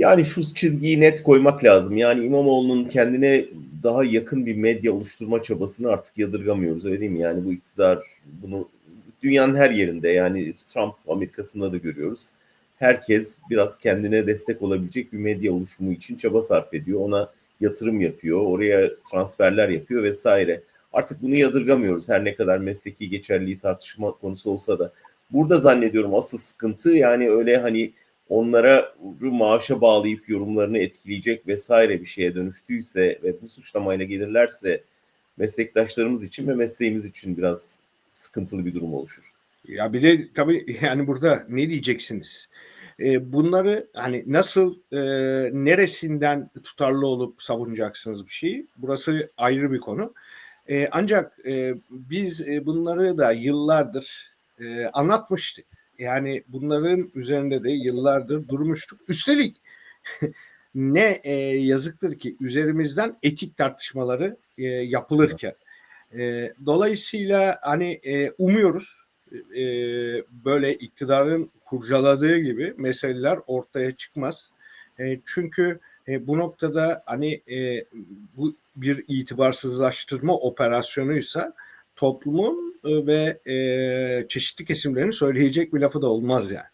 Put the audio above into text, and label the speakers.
Speaker 1: Yani şu çizgiyi net koymak lazım. Yani İmamoğlu'nun kendine daha yakın bir medya oluşturma çabasını artık yadırgamıyoruz öyle değil mi? Yani bu iktidar bunu dünyanın her yerinde yani Trump Amerika'sında da görüyoruz. Herkes biraz kendine destek olabilecek bir medya oluşumu için çaba sarf ediyor. Ona yatırım yapıyor, oraya transferler yapıyor vesaire. Artık bunu yadırgamıyoruz her ne kadar mesleki geçerliği tartışma konusu olsa da. Burada zannediyorum asıl sıkıntı yani öyle hani onlara maaşa bağlayıp yorumlarını etkileyecek vesaire bir şeye dönüştüyse ve bu suçlamayla gelirlerse meslektaşlarımız için ve mesleğimiz için biraz sıkıntılı bir durum oluşur.
Speaker 2: Ya bir de tabii yani burada ne diyeceksiniz? E, bunları hani nasıl e, neresinden tutarlı olup savunacaksınız bir şeyi? Burası ayrı bir konu. E, ancak e, biz e, bunları da yıllardır e, anlatmıştık. Yani bunların üzerinde de yıllardır durmuştuk. Üstelik ne e, yazıktır ki üzerimizden etik tartışmaları e, yapılırken. E, dolayısıyla hani e, umuyoruz e, böyle iktidarın kurcaladığı gibi meseleler ortaya çıkmaz. E, çünkü e, bu noktada hani e, bu bir itibarsızlaştırma operasyonuysa toplumun ve e, çeşitli kesimlerin söyleyecek bir lafı da olmaz yani.